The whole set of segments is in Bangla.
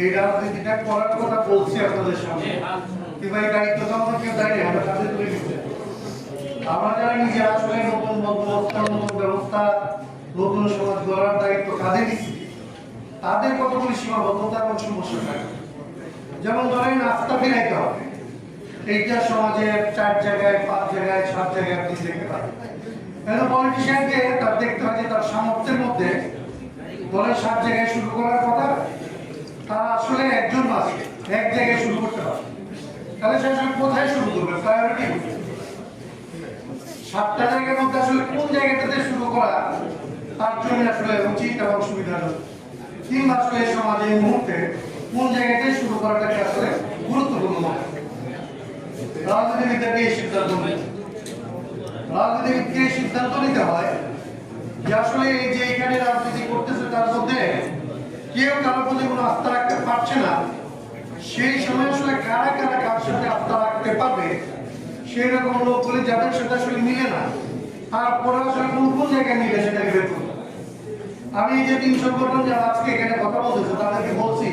এই রাজনীতিটা করার কথা বলছি আপনাদের সামনে। কিংবা এই দায়িত্ব তো আমরা কেউ দাঁড়িয়ে আমরা কাজে তুলে নিতে। আমরা যারা নিজে আসলে নতুন ব্যবস্থা নতুন ব্যবস্থা, নতুন সমাজ গড়ার দায়িত্ব কাঁধে নিচ্ছি, তাদের কতগুলি সীমাবদ্ধতা এবং সমস্যা থাকে? যেমন ধরেন আস্থা ফিরাইতে হবে। এইটা সমাজে চার জায়গায়, পাঁচ জায়গায়, সাত জায়গায় আপনি দেখতে পাবেন। কেন পলিটিশিয়ানকে তার দেখতে হয় যে তার সামর্থ্যের মধ্যে দলের সাত জায়গায় শুরু করার কথা তারা আসলে একজন আছে এক জায়গায় শুরু করতে পারে। তাহলে সে আসলে কোথায় শুরু করবে? প্রায়োরিটি সাতটা জায়গার মধ্যে আসলে কোন জায়গাটাতে শুরু করা তার জন্য আসলে উচিত এবং সুবিধাজনক? কিংবা আসলে সমাজে এই মুহূর্তে কোন জায়গাটায় শুরু করাটাকে আসলে গুরুত্বপূর্ণ মনে। রাজনীতিবিদদেরকে এই সিদ্ধান্ত নিতে রাজনীতিবিদকে সিদ্ধান্ত নিতে হয় যে আসলে এই যে এখানে রাজনীতি করতেছে তার মধ্যে কেউ কারোর প্রতি কোনো আস্থা রাখতে পারছে না সেই সময় আসলে কারা কারা কার সাথে আস্থা রাখতে পারবে সেই রকম লোকগুলি যাদের সাথে আসলে মিলে না তারপরে আসলে কোন কোন জায়গায় মিলে সেটাকে বের করতে আমি এই যে তিন সংগঠন যারা আজকে এখানে কথা বলতেছে, তাদেরকে বলছি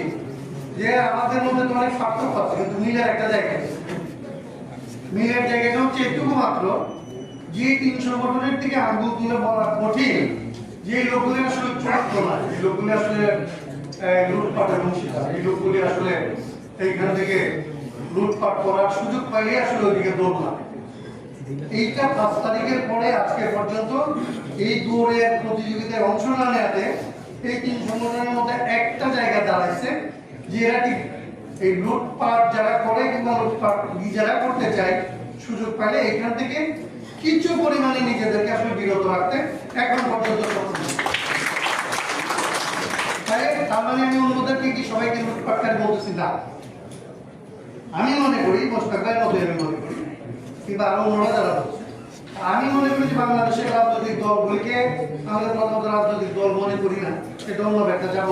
যে আমাদের মধ্যে তো অনেক পার্থক্য আছে, কিন্তু মিলের একটা জায়গা। মিলের জায়গাটা হচ্ছে এটুকু মাত্র যে তিন সংগঠনের থেকে আঙ্গুল তুলে বলা কঠিন, যে লোকগুলি আসলে চূড়ান্ত না এই লোকগুলি আসলে আসলে এইখান থেকে লুটপাট করার সুযোগ পাইলে আসলে ওইদিকে এইটা পাঁচ তারিখের পরে, আজকে পর্যন্ত, এই দৌড়ের প্রতিযোগিতায় অংশ না নেওয়াতে এই তিন সংগঠনের মধ্যে একটা জায়গা দাঁড়াইছে, যে এরা ঠিক এই লুটপাট যারা করে কিংবা লুটপাট যারা করতে চায়, সুযোগ পেলে এখান থেকে কিছু পরিমাণে নিজেদেরকে আসলে বিরত রাখতে এখন পর্যন্ত আমি মনে করি বাংলাদেশের রাজনৈতিক দলগুলিকে আমাদের প্রথমত রাজনৈতিক দল মনে করি না এটা অন্য একটা যাব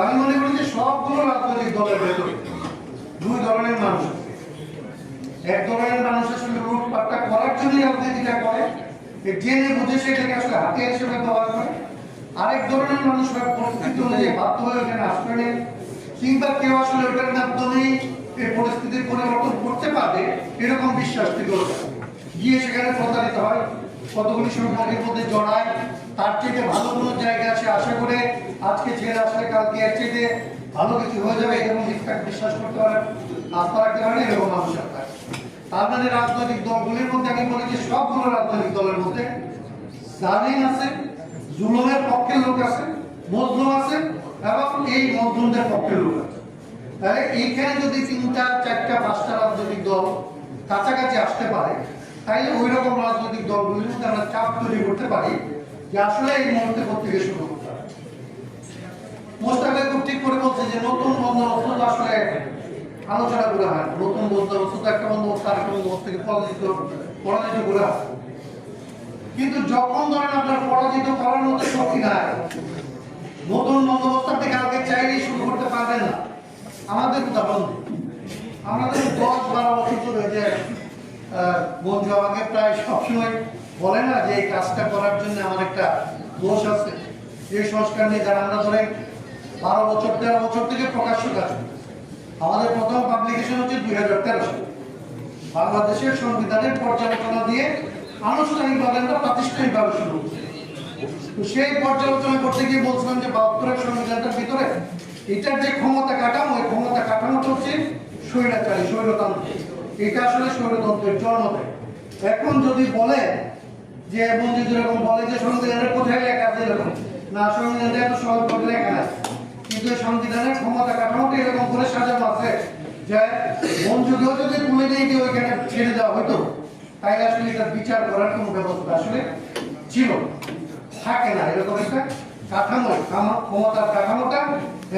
আমি মনে করি যে সবগুলো রাজনৈতিক দলের ভেতরে দুই ধরনের মানুষ এক ধরনের মানুষ আসলে লুটপাটটা করার জন্য রাজনীতিটা করে জেনে বুঝে সেটাকে আসলে হাতিয়ার হিসেবে ব্যবহার করে। আরেক ধরনের মানুষ পরিস্থিতি অনুযায়ী বাধ্য হয়ে ওখানে আশ্রয় নেয় কিংবা কেউ আসলে ওটার মাধ্যমেই এই পরিস্থিতির পরিবর্তন করতে পারবে এরকম বিশ্বাস থেকে গিয়ে সেখানে প্রতারিত হয় কতগুলি সম্পর্কের মধ্যে জড়ায় তার থেকে ভালো কোনো জায়গা আছে আশা করে আজকে ছেড়ে আসলে কালকে এর থেকে ভালো কিছু হয়ে যাবে এরকম বিশ্বাস- বিশ্বাস করতে পারেন আস্থা রাখতে পারেন এরকম মানুষ থাকে তার। মানে রাজনৈতিক দলগুলির মধ্যে আমি বলি যে সবগুলো রাজনৈতিক দলের মধ্যে জালিম আছে জুলুমের পক্ষের লোক আছে মজলুম আছে, এবং এই মজলুমদের পক্ষের লোক আছে। তাহলে এইখানে যদি তিনটা, চারটা, পাঁচটা রাজনৈতিক দল কাছাকাছি আসতে পারে তাইলে ওই রকম রাজনৈতিক দলগুলির মধ্যে আমরা চাপ তৈরি করতে পারি যে আসলে এই মুহূর্তে থেকে শুরু করতে হবে খুব ঠিক করে বলছে যে নতুন বন্দোবস্ত আসলে আলোচনা করে হয় নতুন বন্দোবস্ত একটা বন্দোবস্ত, আরেকটা বন্দোবস্ত থেকে পরাজিত পরাজিত করে হয় কিন্তু যখন ধরেন আপনার পরাজিত করার মতো শক্তি নাই নতুন বন্দোবস্ত আপনি কালকে চাইলেই শুরু করতে পারবেন না। আমাদের উদাহরণ। আমাদের দশ বারো বছর ধরে যে বন্ধু আমাকে প্রায় সবসময় বলে না যে এই কাজটা করার জন্য আমার একটা দোষ আছে। এই সংস্কার নিয়ে যারা আমরা ধরেন বারো বছর, তেরো বছর থেকে প্রকাশ্য কাজ আমাদের প্রথম পাবলিকেশন হচ্ছে দুই হাজার তেরো সালে। বাংলাদেশের সংবিধানের পর্যালোচনা দিয়ে আনুষ্ঠানিকভাবে প্রাতিষ্ঠানিকভাবে করতে দেয়। এখন যদি বলে যে বন্ধু যেরকম বলে যে সংবিধানের কোথায় লেখা আছে এরকম, না সংবিধানে এত সহজ করে লেখা আছে কিন্তু সংবিধানের ক্ষমতা কাঠামোটা এরকম করে সাজানো আছে যে মঞ্জুকেও যদি তুলে গিয়ে ওইখানে ছেড়ে দেওয়া হতো তাইলে আসলে এটা বিচার করার কোনো ব্যবস্থা আসলে ছিল। থাকে না, এরকম একটা কাঠামো ক্ষমতার কাঠামোটা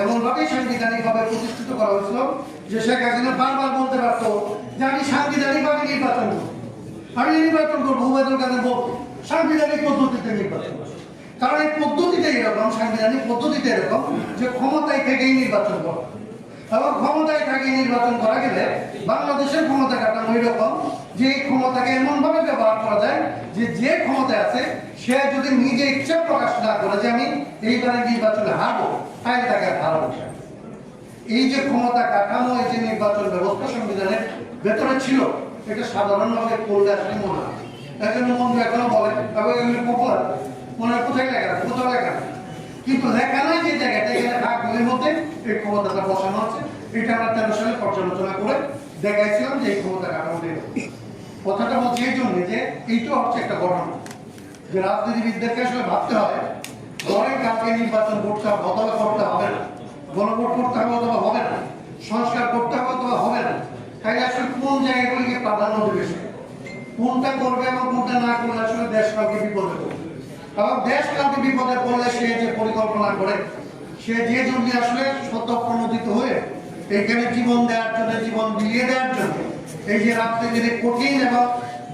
এমন ভাবে সাংবিধানিক ভাবে প্রতিষ্ঠিত করা হয়েছিল যে শেখ হাসিনা বারবার বলতে পারতো যে আমি সাংবিধানিক ভাবে নির্বাচন করব। আমি নির্বাচন করব উবায়দুল কাদের বলতো সাংবিধানিক পদ্ধতিতে নির্বাচন। কারণ এই পদ্ধতিটা এরকম, সাংবিধানিক পদ্ধতিতে এরকম যে ক্ষমতায় থেকেই নির্বাচন করা। এবং ক্ষমতায় থাকে নির্বাচন করা গেলে বাংলাদেশের ক্ষমতা কাঠামো এরকম যে ক্ষমতাকে এমন ভাবে ব্যবহার করা যায় যে যে ক্ষমতায় আছে, সে যদি নিজে ইচ্ছা প্রকাশ না করে যে আমি এইবারে নির্বাচনে হারবো, তাহলে তাকে হারাবো এই যে ক্ষমতা কাঠামো, এই যে নির্বাচন ব্যবস্থা সংবিধানের ভেতরে ছিল, এটা সাধারণভাবে করলে আসলে মনে হয়। এখনও তবে এগুলি মনে হয় কোথায় লেখা আছে? কোথাও লেখা। কিন্তু লেখা নাই যে জায়গাটা, এখানে ভাগগুলির মধ্যে এই ক্ষমতাটা বসানো আছে এটা আমরা তেরো সালে পর্যালোচনা করে দেখাইছিলাম যে এই ক্ষমতা কাঠামোটা এরকম। কথাটা বলছি এই জন্য যে এইটা হচ্ছে একটা ঘটনা যে রাজনীতিবিদদেরকে আসলে ভাবতে হবে পরে কালকে নির্বাচন করতে হবে অথবা করতে হবে না। গণভোট করতে হবে অথবা হবে না। সংস্কার করতে হবে অথবা হবে না। তাই আসলে কোন জায়গাগুলিকে প্রাধান্য দেবে? কোনটা করবে এবং কোনটা না করলে আসলে দেশ কাউকে বিপদে পড়বে? এবং দেশ কাউকে বিপদে পড়লে সে যে পরিকল্পনা করে, সে যে জন্য আসলে শত প্রণোদিত হয়ে এখানে জীবন দেওয়ার জন্য, জীবন বিলিয়ে দেওয়ার জন্য এই যে রাজনীতির এই কঠিন এবং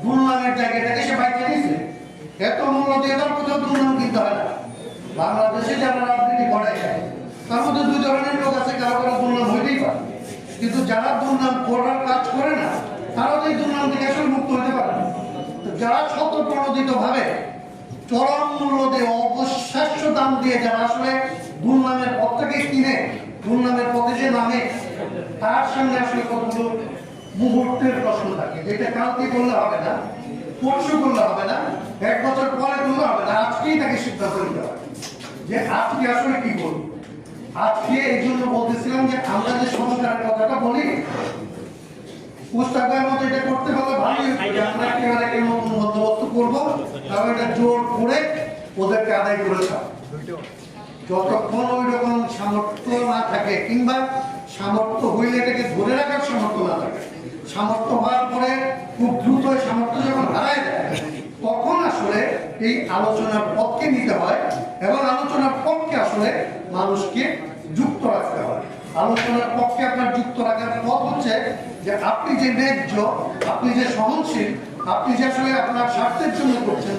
দুর্নামের জায়গাটাকে সে বাইকে দিয়েছে, এত মূল্য দিয়ে তার কোথাও দুর্নাম কিনতে হয় না বাংলাদেশে যারা রাজনীতি করে, তার মধ্যে দুই ধরনের লোক আছে, কারও কারও দুর্নাম হইতেই পারে কিন্তু যারা দুর্নাম করার কাজ করে না, তারাও এই দুর্নাম থেকে আসলে মুক্ত হতে পারে না। যারা শত প্রণোদিত ভাবে চরম মূল্য দিয়ে দাম দিয়ে যারা আসলে দুর্নামের পথটাকে কিনে, দুর্নামের পথে যে নামে তার সামনে আসলে কতগুলো মুহূর্তের প্রশ্ন থাকে। যেটা কালকে করলে হবে না, পরশু করলে হবে না, এক বছর পরে করলে হবে না, আজকেই তাকে সিদ্ধান্ত নিতে হবে। যে আজকে আসলে কি করব আজকে এই জন্য বলতেছিলাম যে আমরা যে সংস্কারের কথাটা বলি, পুস্তকের মতো এটা করতে ভালোই আমরা একেবারে বন্দোবস্ত করব এটা জোর করে ওদেরকে আদায় করে যতক্ষণ ওই রকম সামর্থ্য না থাকে, কিংবা সামর্থ্য হইলে এটাকে ধরে রাখার সামর্থ্য না থাকে। সামর্থ্য হওয়ার পরে খুব দ্রুত সামর্থ্য যখন হারায় তখন আসলে এই আলোচনার পক্ষে নিতে হয় এবং আলোচনার পক্ষে আসলে মানুষকে যুক্ত রাখতে হয়। আলোচনার পক্ষে আপনার যুক্ত রাখার পথ হচ্ছে যে আপনি যে ন্যায্য, আপনি যে সহনশীল, আপনি যে আসলে আপনার স্বার্থের জন্য করছেন,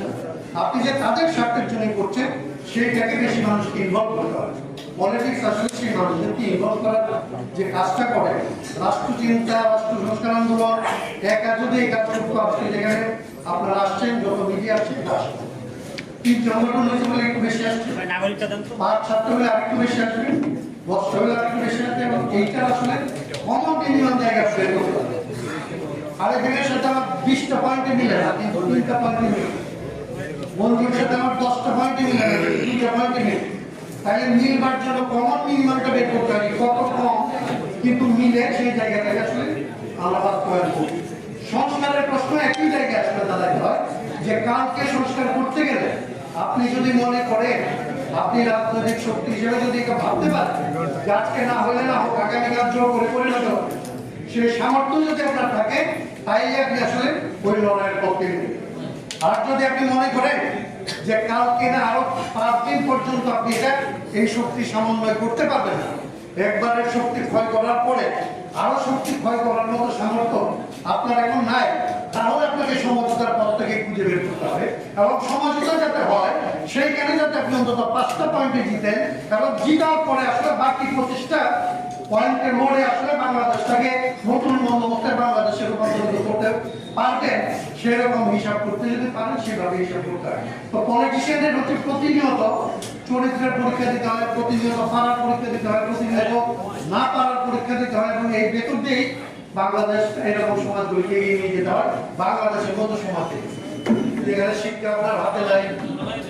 আপনি যে তাদের স্বার্থের জন্য করছেন, সেইটাকে বেশি মানুষকে ইনভলভ করতে হবে পলিটিক্স আসলে সেই মানুষদেরকে ইনভলভ করার যে কাজটা করে। রাষ্ট্র চিন্তা রাষ্ট্র সংস্কার আন্দোলন একা যদি এই কাজ করতে আজকে যেখানে আপনারা আসছেন যত মিডিয়া আসছে আসছেন তিন সংগঠন হয়েছে বলে একটু বেশি আসছে? নাগরিকতা দেন তো পাঁচ ছাত্র হলে আরেকটু বেশি আসবে বস্ত্র হলে আরেকটু বেশি আসবে এবং এইটা আসলে কমন মিনিমাম জায়গা বের করতে আর এখানে সাথে আমার বিশটা পয়েন্টে মিলে না কিন্তু তিনটা পয়েন্টে মিলে। বন্ধুর সাথে আমার দশটা পয়েন্টে মিলে না দুইটা পয়েন্টে মিলে। তাহলে মিলবার জন্য কমন মিনিমামটা বের করতে হবে। কত কম? কিন্তু মিলে সেই জায়গাটাকে আসলে আমরা বাস্তবায়ন করি সংস্কারের প্রশ্ন একই জায়গায় আসলে দাঁড়াতে হয় যে কালকে সংস্কার করতে গেলে আপনি যদি মনে করেন, আপনি রাজনৈতিক শক্তি হিসেবে যদি এটা ভাবতে পারেন যে আজকে না হলে না হোক আগামীকাল জোর করে পরিণত সেই সামর্থ্য যদি আপনার থাকে তাই আপনি আসলে ওই লড়াইয়ের পক্ষে। আর যদি আপনি মনে করেন যে কালকে না আরও পাঁচ দিন পর্যন্ত আপনি এটা, এই শক্তি সমন্বয় করতে পারবেন না। একবারের শক্তি ক্ষয় করার পরে আরও শক্তি ক্ষয় করার মতো সামর্থ্য আপনার এখন নাই। তাহলে আপনাকে সমঝোতার পথ থেকে খুঁজে বের করতে হবে। এবং সমঝোতা যাতে হয়, সেইখানে যাতে আপনি অন্তত পাঁচটা পয়েন্টে জিতেন। এবং জিতার পরে আসলে বাকি পঁচিশটা পয়েন্টের মোড়ে আসলে বাংলাদেশটাকে নতুন বন্দোবস্তের বাংলাদেশে রূপান্তরিত করতে পারবেন সেরকম হিসাব করতে যদি পারেন, সেভাবে হিসাব করতে তো পলিটিশিয়ানদের হচ্ছে প্রতিনিয়ত চরিত্রের পরীক্ষা দিতে হয়, প্রতিনিয়ত পারার পরীক্ষা দিতে হয়, প্রতিনিয়ত না পারার পরীক্ষা দিতে হয়, এবং এই ভেতর দিয়েই বাংলাদেশ এরকম সমাজ সমাজগুলিকে এগিয়ে নিয়ে যেতে হয়, বাংলাদেশের মতো সমাজে। যেখানে শিক্ষা আপনার হাতে নাই,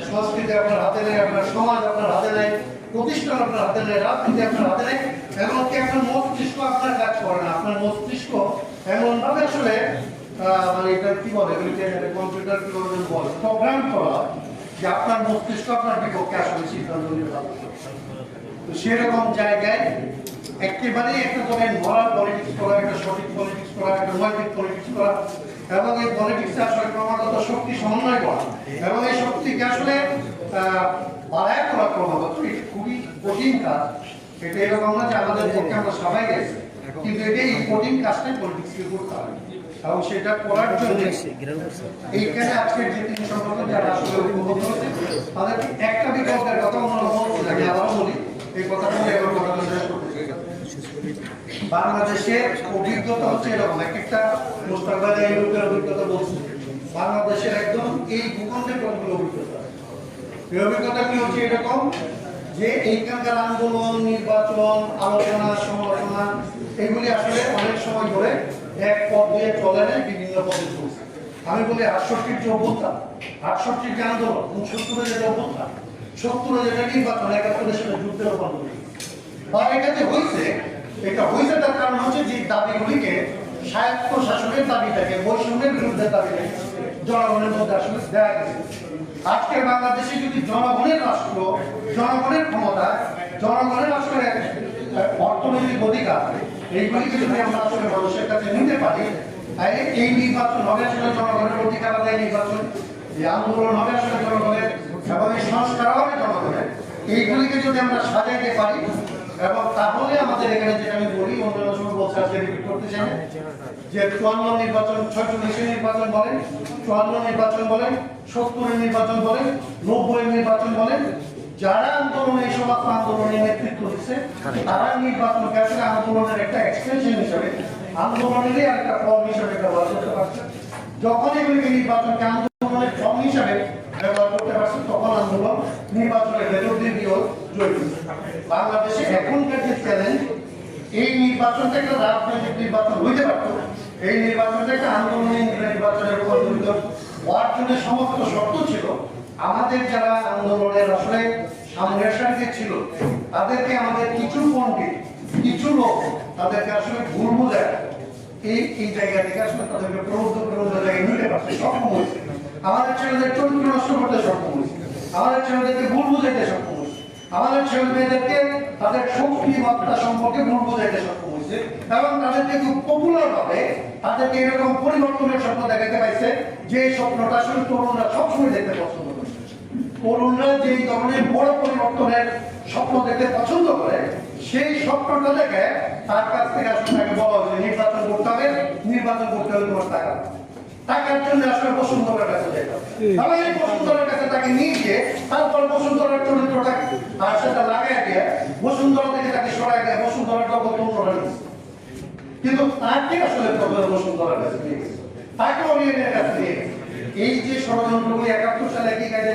সংস্কৃতি আপনার হাতে নেই, আপনার সমাজ আপনার হাতে নেই, প্রতিষ্ঠান আপনার হাতে নেই, রাজনীতি আপনার হাতে নেই এমনকি আপনার মস্তিষ্ক আপনার কাজ করে না। আপনার মস্তিষ্ক এমন ভাবে আসলে মানে এটা কি বলে কম্পিউটার কি বলে প্রোগ্রাম করা যে আপনার মস্তিষ্ক আপনার বিপক্ষে আসলে সিদ্ধান্ত নিতে পারবে তো সেরকম জায়গায় একেবারেই একটা ধরেন মরাল পলিটিক্স করা, একটা সঠিক পলিটিক্স করা, একটা নৈতিক পলিটিক্স করা, এবং এই পলিটিক্স আসলে ক্রমাগত শক্তি সমন্বয় করা, এবং এই শক্তিকে আসলে বাড়ায় করা ক্রমাগত, এটা খুবই কঠিন কাজ। এটা এরকম না যে আমাদের পক্ষে আমরা সবাই গেছি। কিন্তু এটা এই কাজটাই পলিটিক্সকে করতে হবে। এবং সেটা করার জন্য এইখানে আজকের যে তিন সংগঠন যারা আসলে উপভোগ করছে তাদেরকে একটা বিকল্পের কথা বলছেন আমি আবারও বলি, এই কথাটা বলে এবার শেষ বাংলাদেশের অভিজ্ঞতা হচ্ছে এরকম, এক একটা মোস্তাকবাদ ইউরোপের অভিজ্ঞতা বলছে। বাংলাদেশের একদম এই ভূখণ্ডের কতগুলো অভিজ্ঞতা। এই অভিজ্ঞতা কি হচ্ছে এরকম? যে এইখানকার আন্দোলন, নির্বাচন, আলোচনা, সমালোচনা, এগুলি আসলে অনেক সময় ধরে এক পথ দিয়ে চলে নেয়, বিভিন্ন পথে চলছে আমি বলি আটষট্টির যে অভ্যুত্থান, আটষট্টির যে আন্দোলন সত্তরের যে অভ্যুত্থান, সত্তরের যেটা নির্বাচন, একাত্তরের সাথে যুদ্ধের রূপান্তরিত বা এটা যে হয়েছে এটা হয়েছে তার কারণ হচ্ছে যে দাবিগুলিকে স্বায়ত্ত শাসনের দাবিটাকে বৈষম্যের বিরুদ্ধে দাবিটাকে জনগণের মধ্যে আসলে দেওয়া গেছে। আজকের বাংলাদেশে যদি জনগণের রাষ্ট্র জনগণের ক্ষমতা জনগণের আহ, অর্থনৈতিক অধিকার এইগুলিকে যদি আমরা আসলে মানুষের কাছে নিতে পারি এই নির্বাচন হবে আসলে জনগণের অধিকার আদায় নির্বাচন এই আন্দোলন হবে আসলে জনগণের এবং এই সংস্কার হবে জনগণের। এইগুলিকে যদি আমরা সাজাইতে পারি এবং তাহলে আমাদের এখানে যেটা আমি বলি অন্যান্য চুয়ান্ন নির্বাচন ছয়চল্লিশের ব্যবহার করতে পারছে। যখন এগুলিকে নির্বাচনকে আন্দোলনের ফর্ম হিসাবে ব্যবহার করতে পারছে, তখন আন্দোলন নির্বাচনের ভেতর দিয়ে জড়িত বাংলাদেশে এখনকার যে চ্যালেঞ্জ এই নির্বাচনটা একটা রাজনৈতিক নির্বাচন হইতে পারত। এই নির্বাচনটা একটা আন্দোলনের নির্বাচনের রূপান্তরিত হওয়ার জন্য সমস্ত শর্ত ছিল, আমাদের যারা আন্দোলনের আসলে সামনের ছিল, তাদেরকে আমাদের কিছু পণ্ডিত, কিছু লোক তাদেরকে আসলে ভুল বোঝায় এই এই জায়গা থেকে আসলে তাদেরকে প্রবুদ্ধ প্রবুদ্ধ জায়গায় নিতে পারছে সক্ষম হয়েছে। আমাদের ছেলেদের চরিত্র নষ্ট করতে সক্ষম হয়েছে। আমাদের ছেলেদেরকে ভুল বুঝাইতে সক্ষম আমাদের ছেলে মেয়েদেরকে তাদের শক্তি, মাত্রা সম্পর্কে ভুল বোঝাইতে সক্ষম হয়েছে এবং তাদেরকে খুব পপুলার ভাবে তাদেরকে এরকম পরিবর্তনের স্বপ্ন দেখাতে পাইছে যে স্বপ্নটা আসলে তরুণরা সবসময় দেখতে পছন্দ করে তরুণরা যে ধরনের বড় পরিবর্তনের স্বপ্ন দেখতে পছন্দ করে, সেই স্বপ্নটা দেখে তার কাছ থেকে আসলে বলা হয়েছে, নির্বাচন করতে হবে, নির্বাচন করতে হলে তোমার টাকা। টাকার জন্য আসলে বসুন্ধরের কাছে যেতে তাহলে এই বসুন্ধরের কাছে তাকে নিয়ে গিয়ে তারপর বসুন্ধরের চরিত্রটা তার সাথে লাগাই দিয়ে বসুন্ধরা থেকে তাকে সরাই দেয় বসুন্ধরার জগৎ অন্যরা কিন্তু তাকে আসলে বসুন্ধরার কাছে নিয়ে গেছে। তাকে অরিয়নের কাছে নিয়ে গেছে। এই যে ষড়যন্ত্রগুলি একাত্তর সালে একই কাজে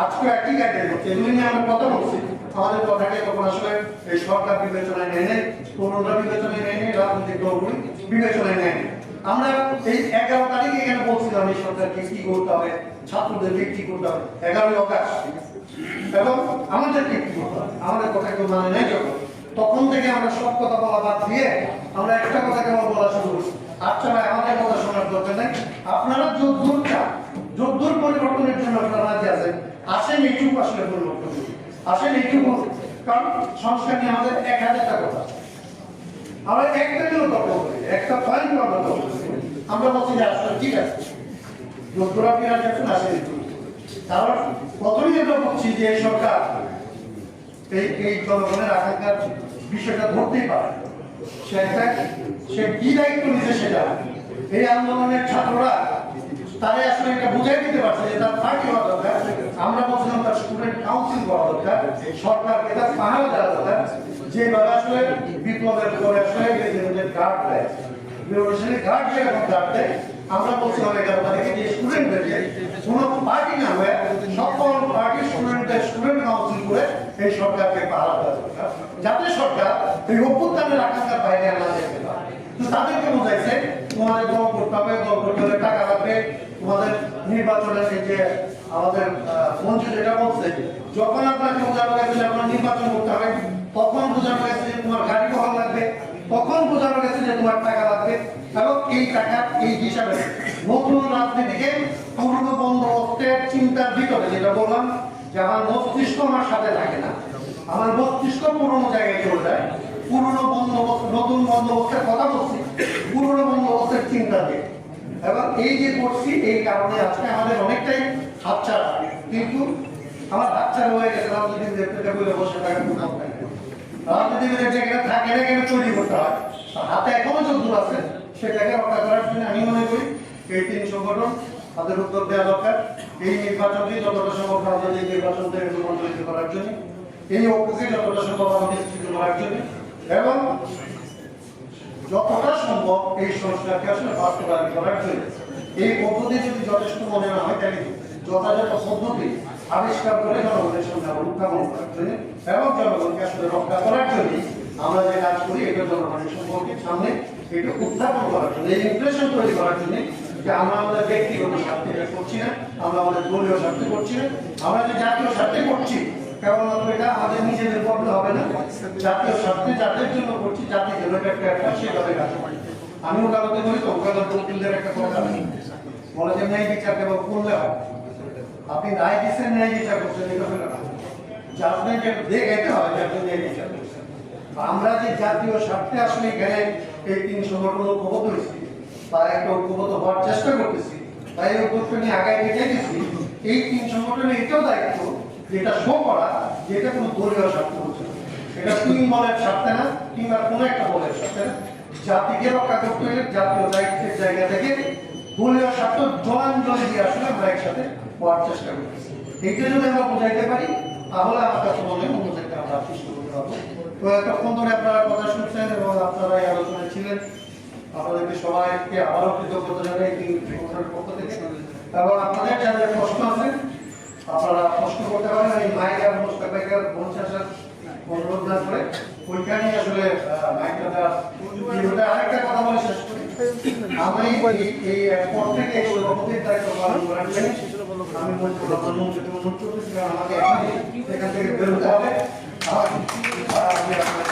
আজকে একই কাজে হচ্ছে এগুলি নিয়ে আমরা কথা বলছি। আমাদের কথাকে তখন আসলে এই সরকার বিবেচনায় নেয় নেই তরুণরা বিবেচনায় নেয় নেই রাজনৈতিক দলগুলি বিবেচনায় নেয় নেই। আমরা এই এগারো তারিখে এখানে বলছিলাম এই সরকারকে কি করতে হবে? ছাত্রদেরকে কি করতে হবে? এগারোই অগাস্ট। এবং আমাদেরকে কি করতে হবে? আমাদের কথা কেউ মানে নেই যখন। তখন থেকে আমরা সব কথা বলা বাদ দিয়ে আমরা একটা কথা কেবল বলা শুরু করছি। আচ্ছা ভাই, আমাদের কথা শোনার দরকার নেই। আপনারা যদ্দূর চান, যদ্দূর পরিবর্তনের জন্য আপনারা রাজি আছেন, আসেন এইটুকু আসলে পরিবর্তন। আসেন এইটুকু কারণ সংস্কার নিয়ে আমাদের এক হাজারটা কথা। আমরা একটা নিয়েও তর্ক করি, একটা পয়েন্ট আমরা তর্ক করি। আমরা বলছি যে, আসলে ঠিক আছে। যদ্দূর আপনি রাজি আছেন আসেন কারণ প্রথমেই আমরা বলছি যে সরকার, এই এই জনগণের আকাঙ্ক্ষার বিষয়টা ধরতেই পারে। সে একটা, সে কি দায়িত্ব নিছে সেটা? এই আন্দোলনের ছাত্ররা তারে আসলে এটা বুঝাই দিতে পারছে যে, তার পার্টি হওয়া দরকার। আমরা বলছিলাম তার স্টুডেন্ট কাউন্সিল করা দরকার। সরকারকে তার পাহাড় দেওয়া দরকার। যেভাবে আসলে বিপ্লবের পরে আসলে গার্ড দেয় রিভলিউশনারি গার্ড যেরকম গার্ড আমরা বলছিলাম এগারো তারিখে যে স্টুডেন্টদেরকে কোনো পার্টি না হয়ে সকল পার্টি স্টুডেন্টদের স্টুডেন্ট কাউন্সিল করে এই সরকারকে পাহারা দেওয়া যাতে সরকার এই অভ্যুত্থানের আকাঙ্ক্ষার বাইরে আর না যেতে পারে তাদেরকে বোঝাইছে, তোমাদের দল করতে হবে, দল করতে টাকা লাগবে। তোমাদের নির্বাচনের যে আমাদের মন্ত্রী যেটা বলছে, যখন আপনাকে বোঝানো গেছে যে আপনার নির্বাচন করতে হবে, তখন বোঝানো গেছে যে তোমার গাড়ি বহন লাগবে, তখন বোঝানো গেছে যে তোমার টাকা লাগবে এবং এই টাকা এই হিসাবে নতুন রাজনীতিকে পুরনো বন্দোবস্তের চিন্তার ভিতরে যেটা বললাম যে আমার মস্তিষ্ক আমার সাথে থাকে না। আমার মস্তিষ্ক পুরনো জায়গায় চলে যায়, পুরনো বন্দোবস্ত নতুন বন্দোবস্তের কথা বলছি, পুরনো বন্দোবস্তের চিন্তা দিয়ে এবং এই যে করছি, এই কারণে আজকে আমাদের অনেকটাই হাতছাড়া কিন্তু আমার হাতছাড়া হয়ে গেছে রাজনীতিবিদের বসে থাকার রাজনীতিবিদের থাকে না কেন তৈরি করতে হয়। হাতে এখনও আছে, সেটাকে রক্ষা করার জন্য আমি মনে করি এই তিন সংগঠন তাদের উত্তর দেওয়া দরকার। এই যতটা সম্ভব রাজনৈতিক নির্বাচন থেকে রূপান্তরিত করার জন্য, এই ঐক্যকে যতটা সম্ভব আমাদের করার জন্য এবং যতটা সম্ভব এই সংস্কারকে আসলে বাস্তবায়ন করার জন্য। এই পদ্ধতি যদি যথেষ্ট মনে না হয়, তাহলে যথাযথ পদ্ধতি আবিষ্কার করে জনগণের সামনে উত্থাপন করার জন্য এবং জনগণকে আসলে রক্ষা করার জন্য আমরা যে কাজ করি জনগণের সম্পর্কে সামনে এটা উত্থাপন করার জন্য, এই ইমপ্রেশন তৈরি করার জন্য যে আমরা আমাদের ব্যক্তিগত স্বার্থে এটা করছি না, আমরা আমাদের দলীয় স্বার্থে করছি না, আমরা যে জাতীয় স্বার্থে করছি, কেবলমাত্র এটা আমাদের নিজেদের পক্ষে হবে না, জাতীয় স্বার্থে যাদের জন্য করছি জাতি যেন একটা একটা সেভাবে কাজ আমি ওকালতে ন্যায় হয়। আপনি রায় দিচ্ছেন, ন্যায় বিচার করছেন এটা হলো না। যে আপনাকে দেখাইতে হবে যে আপনি ন্যায় বিচার করছেন। আমরা যে জাতীয় স্বার্থে আসলে এখানে এই তিন সংগঠন ঐক্যবদ্ধ হয়েছি, বা একটা ঐক্যবদ্ধ হওয়ার চেষ্টা করতেছি তাই ঐক্যকে নিয়ে আগায় নিয়ে যাইতেছি এই তিন সংগঠনের এটাও দায়িত্ব যেটা শো করা যে এটা কোনো দলীয় স্বার্থ হচ্ছে এটা তিন বলের স্বার্থে না কিংবা কোনো একটা বলের স্বার্থে না। জাতিকে রক্ষা করতে হলে জাতীয় দায়িত্বের জায়গা থেকে দলীয় স্বার্থ জলাঞ্জলি দিয়ে আসলে আমরা একসাথে হওয়ার চেষ্টা করতেছি। এইটা যদি আমরা বোঝাইতে পারি, তাহলে আমার কাছে মনে হয় অন্য আমরা সৃষ্টি করতে পারব। তো ধরে আপনারা কথা শুনছেন এবং আপনারা এই আলোচনায় ছিলেন। আপনাদেরকে সবাইকে আবারও কৃতজ্ঞতা জানাই এই পক্ষ থেকে। এবং আপনাদের যাদের প্রশ্ন আছে, আপনারা প্রশ্ন করতে পারেন। এই মাইক আর মোস্তাফাকে পঞ্চাশের অনুরোধ না করে। ওইখানে আসলে মাইকটা দেওয়ার আরেকটা কথা বলে শেষ করি। আমি এই- পর থেকে সভাপতির দায়িত্ব পালন করার জন্য আমি প্রধানমন্ত্রীকে অনুরোধ করতেছি আমাকে এখান থেকে বেরোতে হবে। আর- আর আমি আপনার